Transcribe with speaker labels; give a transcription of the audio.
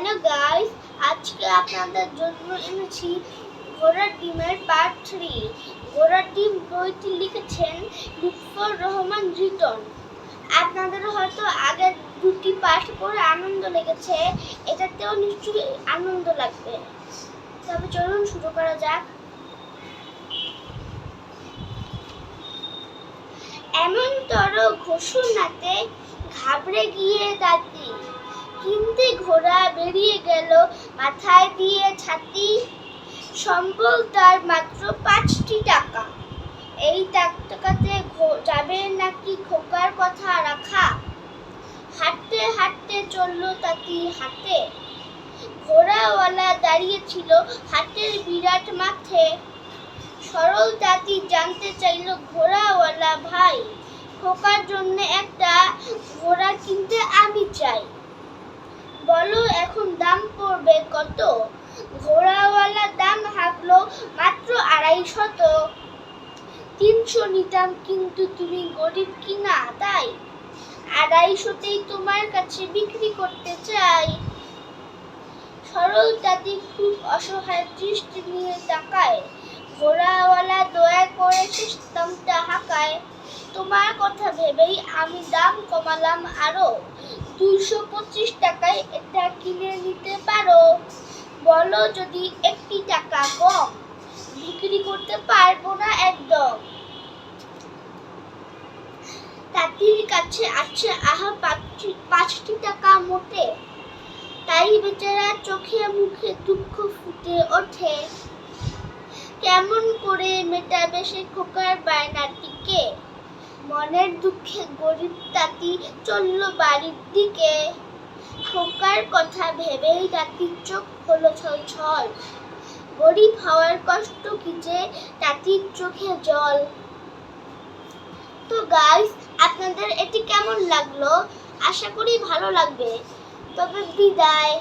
Speaker 1: Hello guys, আজকে আপনাদের জন্য এনেছি ঘোড়ার ডিমের পার্ট থ্রি ঘোড়ার ডিম বইটি লিখেছেন লুৎফর রহমান রিটন। আপনাদের হয়তো আগের দুটি পাঠ পড়ে আনন্দ লেগেছে, এটাতেও নিশ্চয়ই আনন্দ লাগবে। তবে চলুন শুরু করা যাক। এমন তর ঘোষণাতে ঘাবড়ে গিয়ে দাদি ঘোড়া বেরিয়ে গেল। মাথায় দিয়ে ছাতি। সম্বল তার মাত্র পাঁচটি টাকা। এই টাকাতে যাবে নাকি খোকার কথা রাখা? হাঁটতে হাঁটতে চলল তাতি হাতে। ঘোড়াওয়ালা দাঁড়িয়ে ছিল হাটের বিরাট মাঠে। সরল জাতি জানতে চাইলো, ঘোড়াওয়ালা ভাই, খোকার জন্য একটা ঘোড়া কিনতে আমি চাই। এখন দাম পড়বে কত? ঘোড়াওয়ালা দাম হাঁকলো মাত্র আড়াইশত। তিনশো নিতাম, কিন্তু তুমি গরিব কিনা তাই? আড়াইশোতেই তোমার কাছে বিক্রি করতে চাই। সরল জাতি খুব অসহায় দৃষ্টি নিয়ে তাকায়। ঘোড়াওয়ালা দয়া করে শেষ দামটা হাঁকায়। তোমার কথা ভেবেই আমি দাম কমালাম আরও। দুইশো পঁচিশ টাকায় কিনে নিতে পারো। বলো যদি একটি টাকা কম, বিক্রি করতে পারব না একদম। তাঁতির কাছে আছে, আহা, পাঁচটি টাকা মোটে। তাই বেচারা চোখে মুখে দুঃখ ফুটে ওঠে। কেমন করে মেটাবে সে খোকার বায়নাটিকে? মনের দুঃখে গরিব তাঁতি চলল বাড়ির দিকে। খোকার কথা ভেবেই তাঁতির চোখ হলো ছল ছল। গরিব হওয়ার কষ্ট কি যে তাঁতির চোখে জল। তো গাইস আপনাদের এটি কেমন লাগল? আশা করি ভালো লাগবে। তবে বিদায়।